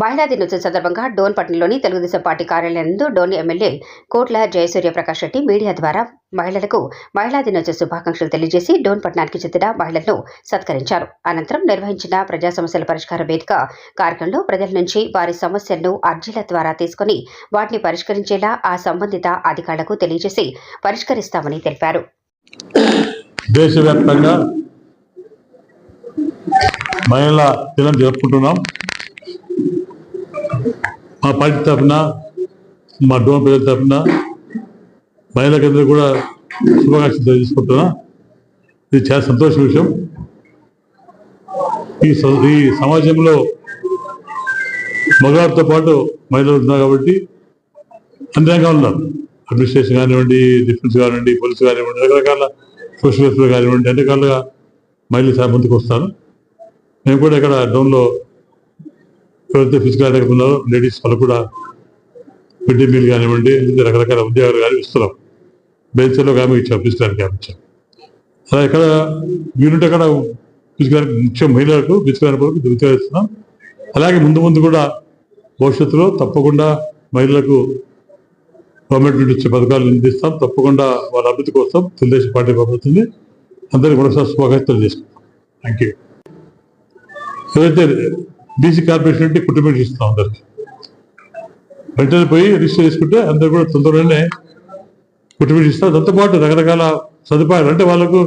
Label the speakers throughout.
Speaker 1: మహిళా దినోత్సవం సందర్భంగా డోన్ పట్టణంలోని తెలుగుదేశం పార్టీ కార్యాలయంలో డోన్ ఎమ్మెల్యే కోట్ల జయసూర్య ప్రకాష్ రెడ్డి మీడియా ద్వారా మహిళలకు మహిళా దినోత్సవ శుభాకాంక్షలు తెలియజేసి డోన్ పట్టణానికి చెందిన మహిళలను సత్కరించారు. అనంతరం నిర్వహించిన ప్రజా సమస్యల పరిష్కార వేదిక కార్యక్రమంలో ప్రజల నుంచి వారి సమస్యలను అర్జీల ద్వారా తీసుకుని వాటిని పరిష్కరించేలా ఆ సంబంధిత అధికారులకు తెలియజేసి పరిష్కరిస్తామని తెలిపారు.
Speaker 2: దేశవ్యాప్తంగా మహిళా దినం జరుపుకుంటున్నాం. మా పార్టీ తరఫున మా డోన్ ప్రజల తరఫున మహిళలందరూ కూడా శుభాకాంక్షలు తెలియజేసుకుంటున్నా. ఇది చాలా సంతోష విషయం. ఈ స- ఈ సమాజంలో మగవారితో పాటు మహిళలు ఉన్నారు కాబట్టి అన్ని రంగాలు ఉన్నారు. అడ్మినిస్ట్రేషన్ కానివ్వండి డిఫెన్స్ కానివ్వండి పోలీసు కానివ్వండి రకరకాల సోషల్ వెల్ఫేర్ కానివ్వండి అన్ని రకాలుగా మహిళలు చాలా ముందుకు వస్తారు. మేము కూడా ఇక్కడ డౌన్లో ఎవరైతే ఫిజికల్ అటాక్ ఉన్నారో లేడీస్ వాళ్ళు కూడా మిడ్ డే మీల్ కానివ్వండి రకరకాల ఉద్యోగాలు కానీ ఇస్తున్నాం. బెంచర్లో ఆమె ఇచ్చాం ఫిజికల్ క్యాంప్ ఇచ్చాం. అలా ఇక్కడ యూనిట్ అక్కడ ఫిజికల్ ముఖ్యం మహిళలకు ఫిజికల్ వరకు ఉద్యోగిస్తున్నాం అలాగే ముందు ముందు కూడా భవిష్యత్తులో తప్పకుండా మహిళలకు గవర్నమెంట్ నుండి వచ్చే పథకాలు అందిస్తాం. తప్పకుండా వాళ్ళ అభివృద్ధి కోసం తెలుగుదేశం పార్టీ పంపుతుంది అందరికీ మరోసారి శుభాకాంక్షలు చేసుకుంటాం థ్యాంక్ యూ ఏదైతే బీసీ కార్పొరేషన్ అంటే కుటుంబం ఇస్తాం అందరికి. వెంటనే పోయి రిజిస్టర్ చేసుకుంటే అందరు కూడా తొందరగానే కుటుంబం ఇస్తారు. దాంతో పాటు రకరకాల సదుపాయాలు. అంటే వాళ్ళకు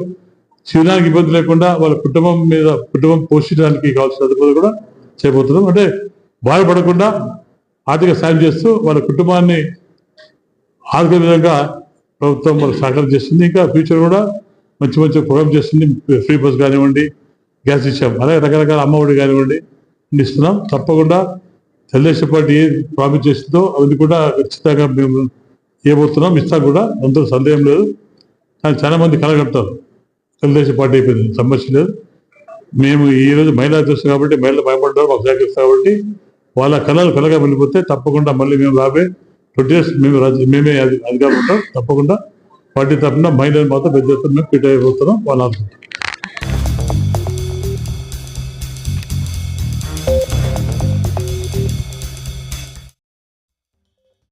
Speaker 2: జీవనానికి ఇబ్బంది లేకుండా వాళ్ళ కుటుంబం మీద కుటుంబం పోషించడానికి కావాల్సిన సదుపాయాలు కూడా చేయబోతున్నాం అంటే బాధపడకుండా ఆర్థిక సాయం చేస్తూ వాళ్ళ కుటుంబాన్ని ఆర్థిక విధంగా ప్రభుత్వం మనకు సహకారం చేస్తుంది. ఇంకా ఫ్యూచర్ కూడా మంచి మంచి ప్రోగ్రామ్ చేస్తుంది. ఫ్రీ బస్ కానివ్వండి గ్యాస్ ఇచ్చాం. అలాగే రకరకాల అమ్మఒడి కానివ్వండి ఇస్తున్నాం తప్పకుండా తెలుగుదేశం పార్టీ ఏ ప్రామిస్ చేసిందో అవన్నీ కూడా ఖచ్చితంగా మేము ఇవ్వబోతున్నాం. ఇస్తాం కూడా అందులో సందేహం లేదు. కానీ చాలా మంది కలగడతారు తెలుగుదేశం పార్టీ అయిపోయింది సమస్య లేదు. మేము ఈ రోజు మహిళా చూస్తాం కాబట్టి మహిళలు భయపడ్డారు మాకు సహకరిస్తాం కాబట్టి వాళ్ళ కళలు కలగా వెళ్ళిపోతే తప్పకుండా మళ్ళీ మేము రాబోయే ట్వంటీ ఇయర్స్ మేము మేమే అధికారులు ఉంటాం. తప్పకుండా పార్టీ తరఫున మహిళలు మాత్రం పెద్ద ఎత్తున మేము ఫిట్ అయిపోతున్నాం. వాళ్ళు